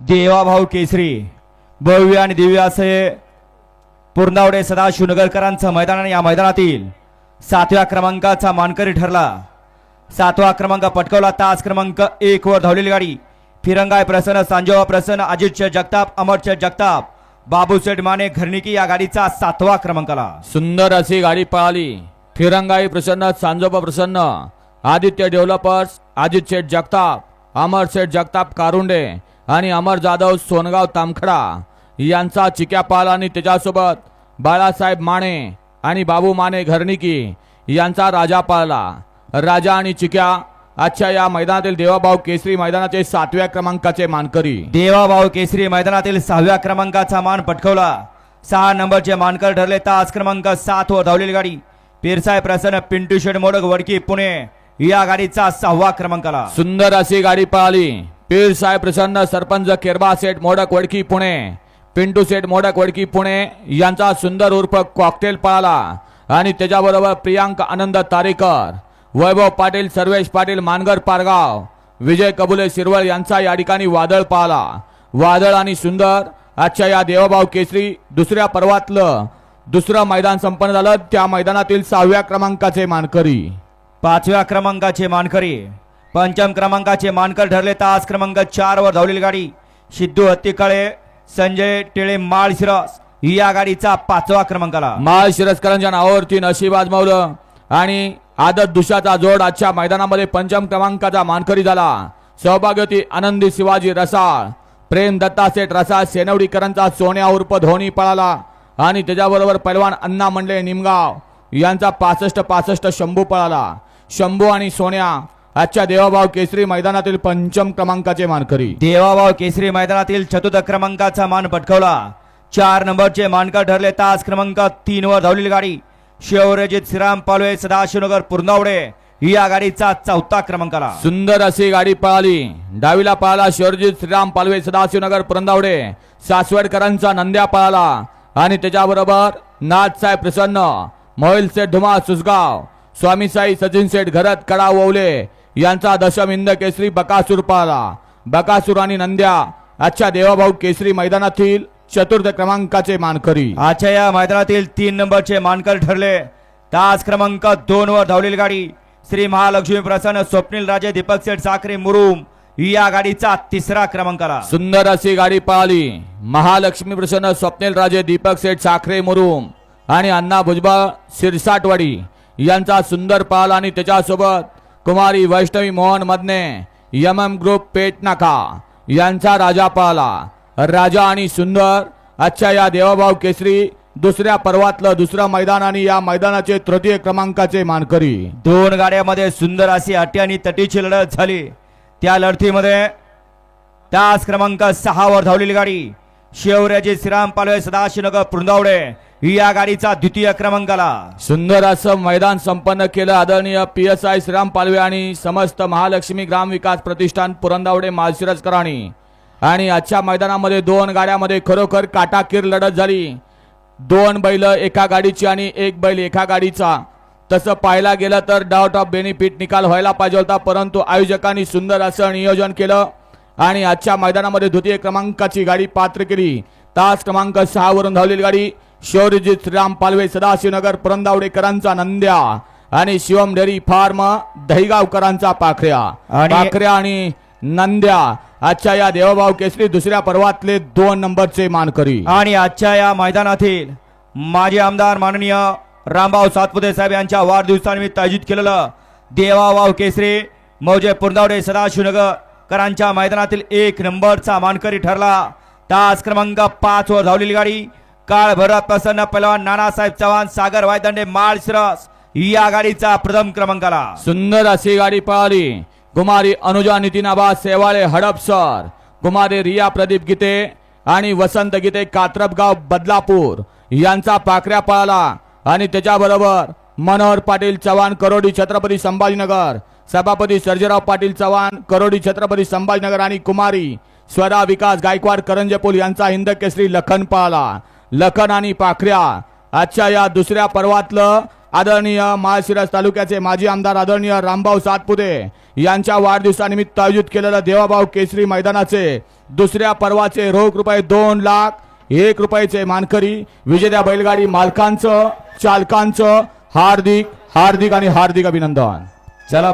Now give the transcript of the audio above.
देवाभाऊ केसरी भव्य आणि दिव्य असे पूर्णावडे सदाशिवनगरकरांचं मैदान आणि या मैदानातील सातव्या क्रमांकाचा मानकरी ठरला. सातवा क्रमांक पटकवला. तास क्रमांक एक वर धावलेली गाडी. फिरंगाय प्रसन्न सांजोबा प्रसन्न अजितचे जगताप अमरचे जगताप बाबूसेठ माने घरणिकी या गाडीचा सातवा क्रमांकाला. सुंदर अशी गाडी पळाली. फिरंगाई प्रसन्न सांजोबा प्रसन्न आदित्य डेव्हलपर्स अजित शेठ जगताप अमर शेठ जगताप कारुंडे आणि अमर जाधव सोनगाव तामखडा यांचा चिक्या पाला आणि त्याच्यासोबत बाळासाहेब माने आणि बाबू माने घरनिकी यांचा राजा पाळला राजा आणि चिक्या आजच्या या मैदानातील देवाभाऊ केसरी मैदानाचे सातव्या क्रमांकाचे मानकरी. देवाभाऊ केसरी मैदानातील सहाव्या क्रमांकाचा मान पटकवला. सहा नंबरचे मानकर ठरले. तास क्रमांक सात वर धावलेली गाडी. पिरसाय प्रसन्न पिंटू शेड मोडक वडकी पुणे या गाडीचा सहावा क्रमांकाला. सुंदर अशी गाडी पळाली पीर साहेब प्रसन्न सरपंच केरबा सेठ मोडक वडकी पुणे पिंटू सेठ मोडक वडकी पुणे यांचा सुंदर उर्फ कॉकटेल पळाला आणि त्याच्याबरोबर प्रियांक आनंद तारेकर वैभव पाटील सर्वेश पाटील मानगर पारगाव विजय कबुले शिरवळ यांचा या ठिकाणी वादळ पाहला वादळ आणि सुंदर आजच्या या देवभाव केसरी दुसऱ्या पर्वातलं दुसरं मैदान संपन्न झालं त्या मैदानातील सहाव्या क्रमांकाचे मानकरी पाचव्या क्रमांकाचे मानकरी पंचम क्रमांकाचे मानकर ठरले तास क्रमांक चार वर धावलेली गाडी. सिद्धू हत्तीकळे संजय टिळे माळशिरस या गाडीचा पाचवा क्रमांकाला. माळशिरसकरांच्या नावावरती नशीब आजमावलं आणि आदत दुशाचा जोड आजच्या मैदानामध्ये पंचम क्रमांकाचा मानकरी झाला. सहभागी आनंदी शिवाजी रसाळ प्रेम दत्ता सेठ रसाळ सेनवडीकरांचा सोन्या उर्फ धोनी पळाला आणि त्याच्याबरोबर पैलवान अण्णा मंडळे निमगाव यांचा पासष्ट पासष्ट शंभू पळाला. शंभू आणि सोन्या आजच्या देवाभाव केसरी मैदानातील पंचम क्रमांकाचे मानकरी. देवाभाऊ केसरी मैदानातील चतुर्थ क्रमांकाचा मान पटकवला. चार नंबरचे मानकर ठरले तास क्रमांक तीन वर धावलेली गाडी. शिवरजित श्रीराम पालवे सदाशिवनगर पुरनावडे या गाडीचा चौथा क्रमांकाला. सुंदर अशी गाडी पळाली. डावीला पळाला शिवरजीत श्रीराम पालवे सदाशिवनगर पुरंदावडे सासवडकरांचा नंद्या पळाला. आणि त्याच्याबरोबर नाथसाहेब प्रसन्न मोहिल सेठ धुमा सुसगाव स्वामी साई सचिन सेठ घरत कडा ववले यांचा दशम इंद केसरी बकासूर पळाला बकासूर आणि नंद्या आजच्या देवाभाऊ केसरी मैदानातील चतुर्थ क्रमांकाचे मानकरी. आजच्या या मैदानातील तीन नंबरचे मानकर ठरले. तास क्रमांक दोन वर धावलेली गाडी श्री महालक्ष्मी प्रसन्न स्वप्नील राजे दीपक सेठ साखरे मुरुम या गाडीचा तिसरा क्रमांकाला. सुंदर अशी गाडी पळाली महालक्ष्मी प्रसन्न स्वप्नील राजे दीपक सेठ साखरे मुरुम आणि अण्णा भुजबळ सिरसाटवाडी यांचा सुंदर पाल आणि त्याच्यासोबत Kumari Vaishnavi Mohan Madane M M group Peth Naka यांचा राजा पाहला राजा आणि सुंदर आजच्या या देवाभाव केसरी दुसऱ्या पर्वातलं दुसरं मैदान आणि या मैदानाचे तृतीय क्रमांकाचे मानकरी. दोन गाड्यामध्ये सुंदर अशी अटी आणि तटीची लढत झाली. त्या लढतीमध्ये त्याच क्रमांक सहावर धावलेली गाडी शिवराजे श्रीराम पालवे सदाशिवनगर पृंदावडे या गाडीचा द्वितीय क्रमांकाला सुंदर असं मैदान संपन्न केलं आदरणीय P S I Shriram Palve आणि समस्त महालक्ष्मी ग्राम विकास प्रतिष्ठान पुरंदावडे माळशिरसकरांनी आणि आजच्या मैदानामध्ये दोन गाड्यामध्ये खरोखर काटाकीर लढत झाली. दोन बैल एका गाडीची आणि एक बैल एका गाडीचा. तसं पाहायला गेलं तर डाऊट ऑफ बेनिफिट निकाल व्हायला पाहिजे होता परंतु आयोजकांनी सुंदर असं नियोजन केलं. आणि आजच्या मैदानामध्ये द्वितीय क्रमांकाची गाडी पात्र केली. तास क्रमांक सहावरून धावलेली गाडी शौर्यजित श्रीराम पालवे सदाशिवनगर पुरंदावडेकरांचा नंद्या आणि शिवम डेअरी फार्म दहीगावकरांचा पाखऱ्या. पाखऱ्या आणि नंद्या. आजच्या या देवभाव केसरी दुसऱ्या पर्वातले दोन नंबरचे मानकरी. आणि आजच्या या मैदानातील माजी आमदार माननीय रामभाऊ सातपुते साहेब यांच्या वाढदिवसानिमित्त आयोजित केलेलं देवावाव केसरी मौजे पुरदावडे सदाशिवनगर करांच्या मैदानातील एक नंबरचा मानकरी ठरला. तास क्रमांक पाच वर धावलेली गाडी. काळ भरत प्रसन्न पहलवान नानासाहेब चव्हाण सागर वायदंडे माळशिरस या गाडीचा प्रथम क्रमांकाला सुंदर अशी गाडी पळाली कुमारी अनुजा नितीनाबा सेवाळे हडपसर कुमारी रिया प्रदीप गीते आणि वसंत गीते कात्रपगाव बदलापूर यांचा पाकऱ्या पळाला. आणि त्याच्याबरोबर मनोहर पाटील चव्हाण करोडी छत्रपती संभाजीनगर सभापती सर्जेराव पाटील चव्हाण करोडी छत्रपती संभाजीनगर आणि कुमारी स्वरा विकास गायकवाड करंजेपूल यांचा हिंद केसरी लखन पळाला. लखन आणि पाखऱ्या. आजच्या या दुसऱ्या पर्वातलं आदरणीय माळशिरस तालुक्याचे माजी आमदार आदरणीय रामभाऊ सातपुते यांच्या वाढदिवसानिमित्त आयोजित केलेलं देवाभाऊ केसरी मैदानाचे दुसऱ्या पर्वाचे रोख रुपये दोन लाख एक रुपयाचे मानकरी विजेत्या बैलगाडी मालकांचं चालकांचं हार्दिक हार्दिक आणि हार्दिक अभिनंदन. चला.